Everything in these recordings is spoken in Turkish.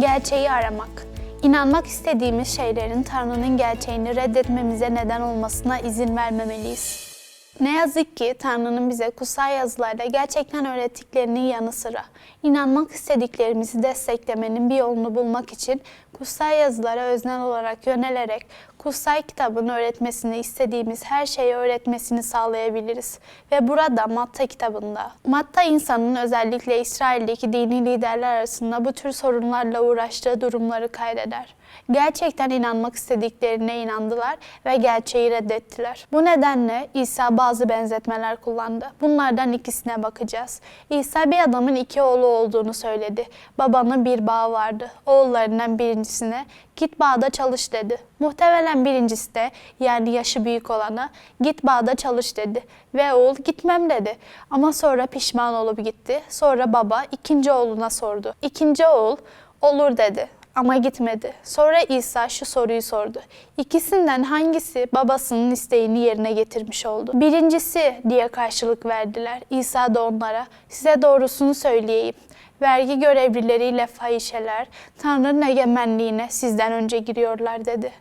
Gerçeği aramak. İnanmak istediğimiz şeylerin Tanrı'nın gerçeğini reddetmemize neden olmasına izin vermemeliyiz. Ne yazık ki Tanrı'nın bize kutsal yazılarda gerçekten öğrettiklerinin yanı sıra inanmak istediklerimizi desteklemenin bir yolunu bulmak için kutsal yazılara öznel olarak yönelerek kutsal kitabın öğretmesini istediğimiz her şeyi öğretmesini sağlayabiliriz. Ve burada Matta kitabında. Matta insanın özellikle İsrail'deki dini liderler arasında bu tür sorunlarla uğraştığı durumları kaydeder. Gerçekten inanmak istediklerine inandılar ve gerçeği reddettiler. Bu nedenle İsa bazı benzetmeler kullandı. Bunlardan ikisine bakacağız. İsa bir adamın iki oğlu olduğunu söyledi. Babanın bir bağı vardı. Oğullarından birincisine git bağda çalış dedi. Muhtemelen birincisi de yani yaşı büyük olana git bağda çalış dedi. Ve oğul gitmem dedi. Ama sonra pişman olup gitti. Sonra baba ikinci oğluna sordu. İkinci oğul olur dedi ama gitmedi. Sonra İsa şu soruyu sordu. İkisinden hangisi babasının isteğini yerine getirmiş oldu? Birincisi diye karşılık verdiler. İsa da onlara size doğrusunu söyleyeyim. Vergi görevlileriyle fahişeler Tanrı'nın egemenliğine sizden önce giriyorlar dedi.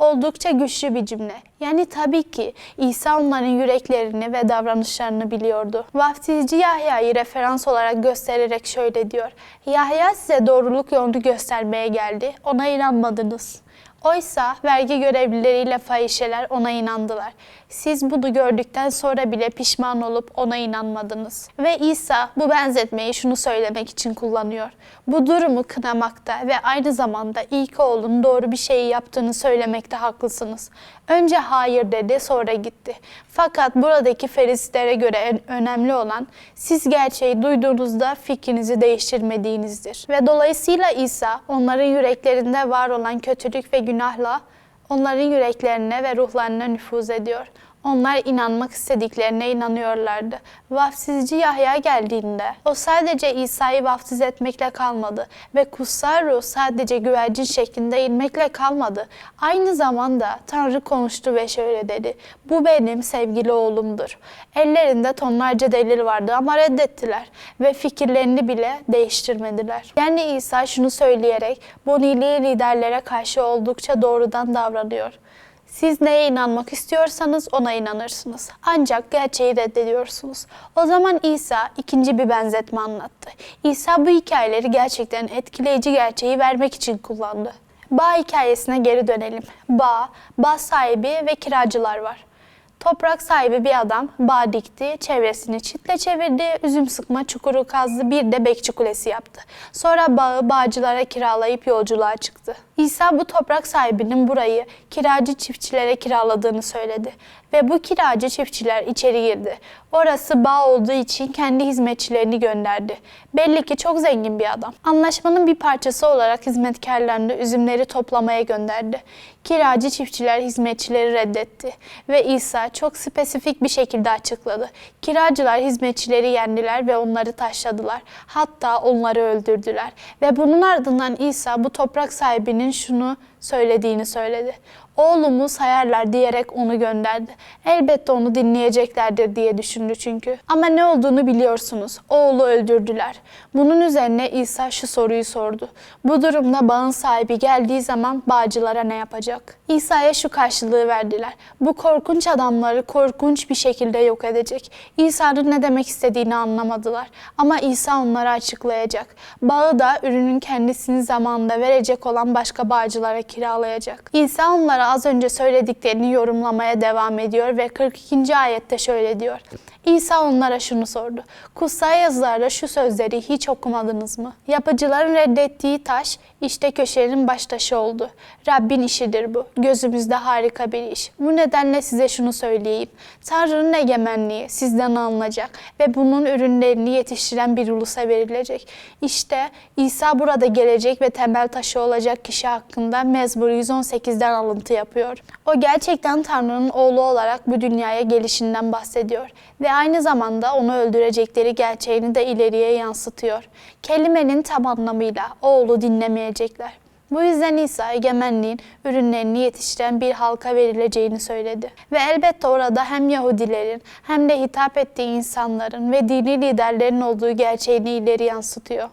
Oldukça güçlü bir cümle. Yani tabii ki İsa onların yüreklerini ve davranışlarını biliyordu. Vaftizci Yahya'yı referans olarak göstererek şöyle diyor. Yahya size doğruluk yolunu göstermeye geldi. Ona inanmadınız. Oysa vergi görevlileriyle fahişeler ona inandılar. Siz bunu gördükten sonra bile pişman olup ona inanmadınız. Ve İsa bu benzetmeyi şunu söylemek için kullanıyor. Bu durumu kınamakta ve aynı zamanda ilk oğlun doğru bir şeyi yaptığını söylemekte haklısınız. Önce hayır dedi sonra gitti. Fakat buradaki feristlere göre önemli olan siz gerçeği duyduğunuzda fikrinizi değiştirmediğinizdir. Ve dolayısıyla İsa onların yüreklerinde var olan kötülük ve günahla onların yüreklerine ve ruhlarına nüfuz ediyor. Onlar inanmak istediklerine inanıyorlardı. Vaftizci Yahya geldiğinde o sadece İsa'yı vaftiz etmekle kalmadı ve kutsal ruh sadece güvercin şeklinde inmekle kalmadı. Aynı zamanda Tanrı konuştu ve şöyle dedi. Bu benim sevgili oğlumdur. Ellerinde tonlarca delil vardı ama reddettiler ve fikirlerini bile değiştirmediler. Yani İsa şunu söyleyerek bu nili liderlere karşı oldukça doğrudan davranıyor. Siz neye inanmak istiyorsanız ona inanırsınız. Ancak gerçeği reddediyorsunuz. O zaman İsa ikinci bir benzetme anlattı. İsa bu hikayeleri gerçekten etkileyici gerçeği vermek için kullandı. Bağ hikayesine geri dönelim. Bağ, bağ sahibi ve kiracılar var. Toprak sahibi bir adam bağ dikti, çevresini çitle çevirdi, üzüm sıkma çukuru kazdı, bir de bekçi kulesi yaptı. Sonra bağı bağcılara kiralayıp yolculuğa çıktı. İsa bu toprak sahibinin burayı kiracı çiftçilere kiraladığını söyledi ve bu kiracı çiftçiler içeri girdi. Orası bağ olduğu için kendi hizmetçilerini gönderdi. Belli ki çok zengin bir adam. Anlaşmanın bir parçası olarak hizmetkarlarını üzümleri toplamaya gönderdi. Kiracı çiftçiler hizmetçileri reddetti ve İsa çok spesifik bir şekilde açıkladı. Kiracılar hizmetçileri yendiler ve onları taşladılar. Hatta onları öldürdüler. Ve bunun ardından İsa bu toprak sahibinin şunu söylediğini söyledi. Oğlumu sayarlar diyerek onu gönderdi. Elbette onu dinleyeceklerdir diye düşündü çünkü. Ama ne olduğunu biliyorsunuz. Oğlu öldürdüler. Bunun üzerine İsa şu soruyu sordu. Bu durumda bağın sahibi geldiği zaman bağcılara ne yapacak? İsa'ya şu karşılığı verdiler. Bu korkunç adamları korkunç bir şekilde yok edecek. İsa'nın ne demek istediğini anlamadılar. Ama İsa onlara açıklayacak. Bağı da ürünün kendisini zamanında verecek olan başka bağcılara kiralayacak. İsa onlara az önce söylediklerini yorumlamaya devam ediyor ve 42. ayette şöyle diyor. İsa onlara şunu sordu. Kutsal yazılarda şu sözleri hiç okumadınız mı? Yapıcıların reddettiği taş işte köşenin baş taşı oldu. Rabbin işidir bu. Gözümüzde harika bir iş. Bu nedenle size şunu söyleyeyim. Tanrı'nın egemenliği sizden alınacak ve bunun ürünlerini yetiştiren bir ulusa verilecek. İşte İsa burada gelecek ve temel taşı olacak kişi hakkında Mezmur 118'den alıntı yapıyor. O gerçekten Tanrı'nın oğlu olarak bu dünyaya gelişinden bahsediyor ve aynı zamanda onu öldürecekleri gerçeğini de ileriye yansıtıyor. Kelimenin tam anlamıyla oğlu dinlemeyecekler. Bu yüzden İsa egemenliğin ürünlerini yetiştiren bir halka verileceğini söyledi. Ve elbette orada hem Yahudilerin hem de hitap ettiği insanların ve dini liderlerin olduğu gerçeğini ileri yansıtıyor.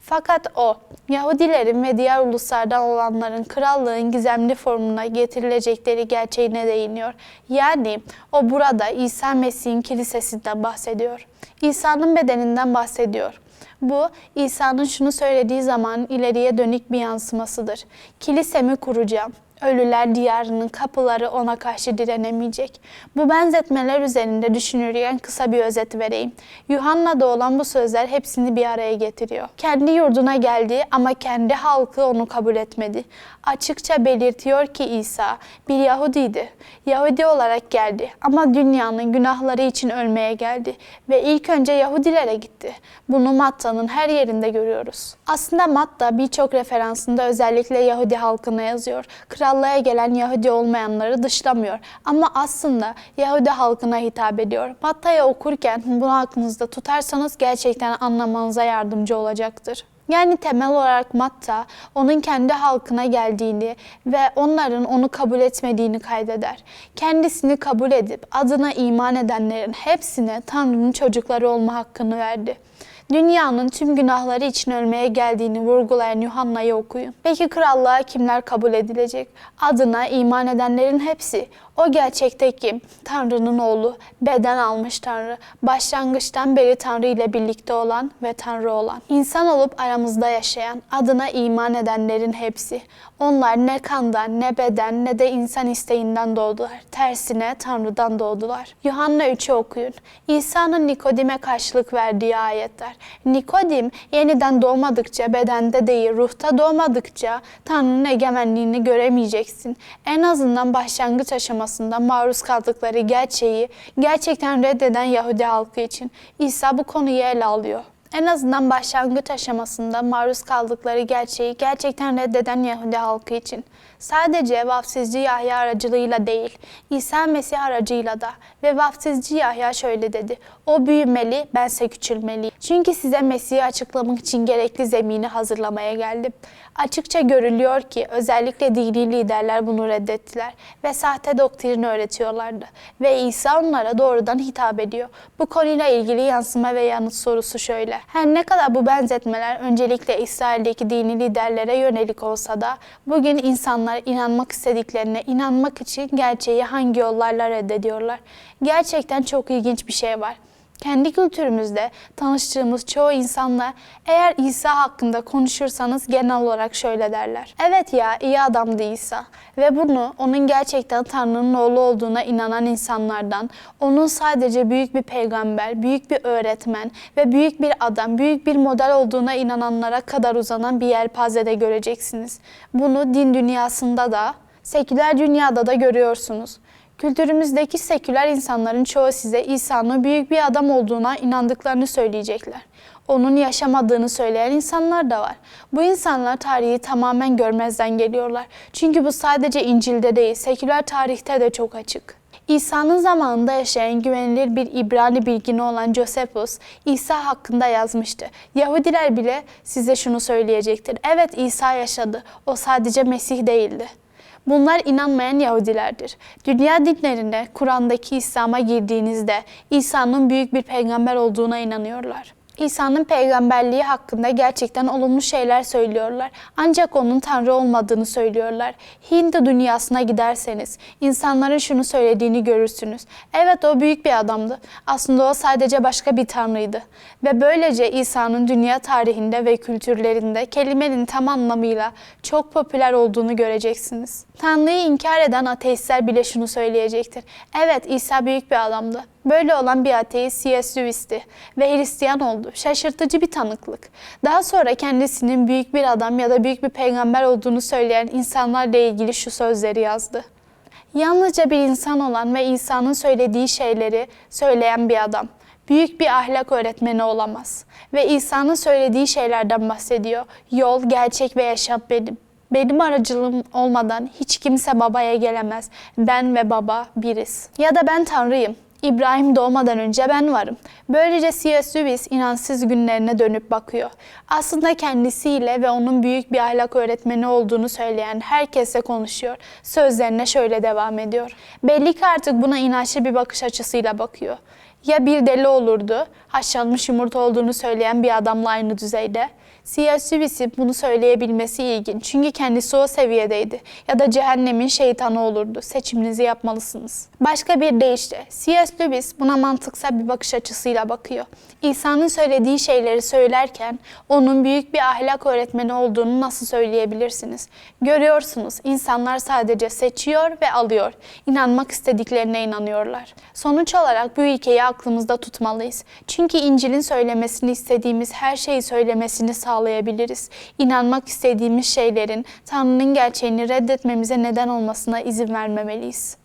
Fakat o, Yahudilerin ve diğer uluslardan olanların krallığın gizemli formuna getirilecekleri gerçeğine değiniyor. Yani o burada İsa Mesih'in kilisesinden bahsediyor. İsa'nın bedeninden bahsediyor. Bu İsa'nın şunu söylediği zaman ileriye dönük bir yansımasıdır. Kilisemi kuracağım. Ölüler diyarının kapıları ona karşı direnemeyecek. Bu benzetmeler üzerinde düşünürken kısa bir özet vereyim. Yuhanna'da olan bu sözler hepsini bir araya getiriyor. Kendi yurduna geldi ama kendi halkı onu kabul etmedi. Açıkça belirtiyor ki İsa bir Yahudiydi. Yahudi olarak geldi ama dünyanın günahları için ölmeye geldi ve ilk önce Yahudilere gitti. Bunu Matta'nın her yerinde görüyoruz. Aslında Matta birçok referansında özellikle Yahudi halkına yazıyor. Krallığa gelen Yahudi olmayanları dışlamıyor ama aslında Yahudi halkına hitap ediyor. Matta'yı okurken bunu aklınızda tutarsanız gerçekten anlamanıza yardımcı olacaktır. Yani temel olarak Matta onun kendi halkına geldiğini ve onların onu kabul etmediğini kaydeder. Kendisini kabul edip adına iman edenlerin hepsine Tanrı'nın çocukları olma hakkını verdi. Dünyanın tüm günahları için ölmeye geldiğini vurgulayan Yuhanna'yı okuyun. Peki krallığa kimler kabul edilecek? Adına iman edenlerin hepsi. O gerçekte kim? Tanrı'nın oğlu, beden almış Tanrı, başlangıçtan beri Tanrı ile birlikte olan ve Tanrı olan. İnsan olup aramızda yaşayan, adına iman edenlerin hepsi. Onlar ne kandan, ne beden, ne de insan isteğinden doğdular. Tersine Tanrı'dan doğdular. Yuhanna 3'ü okuyun. İsa'nın Nikodim'e karşılık verdiği ayetler. Nikodim yeniden doğmadıkça, bedende değil ruhta doğmadıkça Tanrı'nın egemenliğini göremeyeceksin. En azından başlangıç aşamasında maruz kaldıkları gerçeği gerçekten reddeden Yahudi halkı için İsa bu konuyu ele alıyor. En azından başlangıç aşamasında maruz kaldıkları gerçeği gerçekten reddeden Yahudi halkı için. Sadece vaftizci Yahya aracılığıyla değil, İsa Mesih aracıyla da ve vaftizci Yahya şöyle dedi. O büyümeli, bense küçülmeliyim. Çünkü size Mesih'i açıklamak için gerekli zemini hazırlamaya geldim. Açıkça görülüyor ki özellikle dini liderler bunu reddettiler ve sahte doktrini öğretiyorlardı. Ve İsa onlara doğrudan hitap ediyor. Bu konuyla ilgili yansıma ve yanıt sorusu şöyle. Her ne kadar bu benzetmeler öncelikle İsrail'deki dini liderlere yönelik olsa da bugün insanlar inanmak istediklerine inanmak için gerçeği hangi yollarla reddediyorlar? Gerçekten çok ilginç bir şey var. Kendi kültürümüzde tanıştığımız çoğu insanla eğer İsa hakkında konuşursanız genel olarak şöyle derler. Evet ya iyi adamdı İsa ve bunu onun gerçekten Tanrı'nın oğlu olduğuna inanan insanlardan, onun sadece büyük bir peygamber, büyük bir öğretmen ve büyük bir adam, büyük bir model olduğuna inananlara kadar uzanan bir yelpazede göreceksiniz. Bunu din dünyasında da, seküler dünyada da görüyorsunuz. Kültürümüzdeki seküler insanların çoğu size İsa'nın büyük bir adam olduğuna inandıklarını söyleyecekler. Onun yaşamadığını söyleyen insanlar da var. Bu insanlar tarihi tamamen görmezden geliyorlar. Çünkü bu sadece İncil'de değil, seküler tarihte de çok açık. İsa'nın zamanında yaşayan güvenilir bir İbrani bilgini olan Josephus, İsa hakkında yazmıştı. Yahudiler bile size şunu söyleyecektir. Evet İsa yaşadı, o sadece Mesih değildi. Bunlar inanmayan Yahudilerdir. Dünya dinlerinde Kur'an'daki İslam'a girdiğinizde İsa'nın büyük bir peygamber olduğuna inanıyorlar. İsa'nın peygamberliği hakkında gerçekten olumlu şeyler söylüyorlar. Ancak onun Tanrı olmadığını söylüyorlar. Hindi dünyasına giderseniz insanların şunu söylediğini görürsünüz. Evet o büyük bir adamdı. Aslında o sadece başka bir tanrıydı. Ve böylece İsa'nın dünya tarihinde ve kültürlerinde kelimenin tam anlamıyla çok popüler olduğunu göreceksiniz. Tanrı'yı inkar eden ateistler bile şunu söyleyecektir. Evet İsa büyük bir adamdı. Böyle olan bir ateist C.S. Lewis'ti ve Hristiyan oldu. Şaşırtıcı bir tanıklık. Daha sonra kendisinin büyük bir adam ya da büyük bir peygamber olduğunu söyleyen insanlarla ilgili şu sözleri yazdı. Yalnızca bir insan olan ve İsa'nın söylediği şeyleri söyleyen bir adam büyük bir ahlak öğretmeni olamaz. Ve İsa'nın söylediği şeylerden bahsediyor. Yol, gerçek ve yaşam benim. Benim aracılığım olmadan hiç kimse babaya gelemez. Ben ve baba biriz. Ya da ben Tanrıyım. İbrahim doğmadan önce ben varım. Böylece C.S. Lewis inansız günlerine dönüp bakıyor. Aslında kendisiyle ve onun büyük bir ahlak öğretmeni olduğunu söyleyen herkese konuşuyor. Sözlerine şöyle devam ediyor. Belli ki artık buna inançlı bir bakış açısıyla bakıyor. Ya bir deli olurdu, haşlanmış yumurta olduğunu söyleyen bir adamla aynı düzeyde C.S. Lewis'in bunu söyleyebilmesi ilginç çünkü kendisi o seviyedeydi ya da cehennemin şeytanı olurdu. Seçiminizi yapmalısınız. Başka bir deyişle C.S. Lewis buna mantıksal bir bakış açısıyla bakıyor. İsa'nın söylediği şeyleri söylerken onun büyük bir ahlak öğretmeni olduğunu nasıl söyleyebilirsiniz? Görüyorsunuz insanlar sadece seçiyor ve alıyor. İnanmak istediklerine inanıyorlar. Sonuç olarak bu ilkeyi aklımızda tutmalıyız. Çünkü İncil'in söylemesini istediğimiz her şeyi söylemesini sağlayabiliriz. İnanmak istediğimiz şeylerin Tanrı'nın gerçeğini reddetmemize neden olmasına izin vermemeliyiz.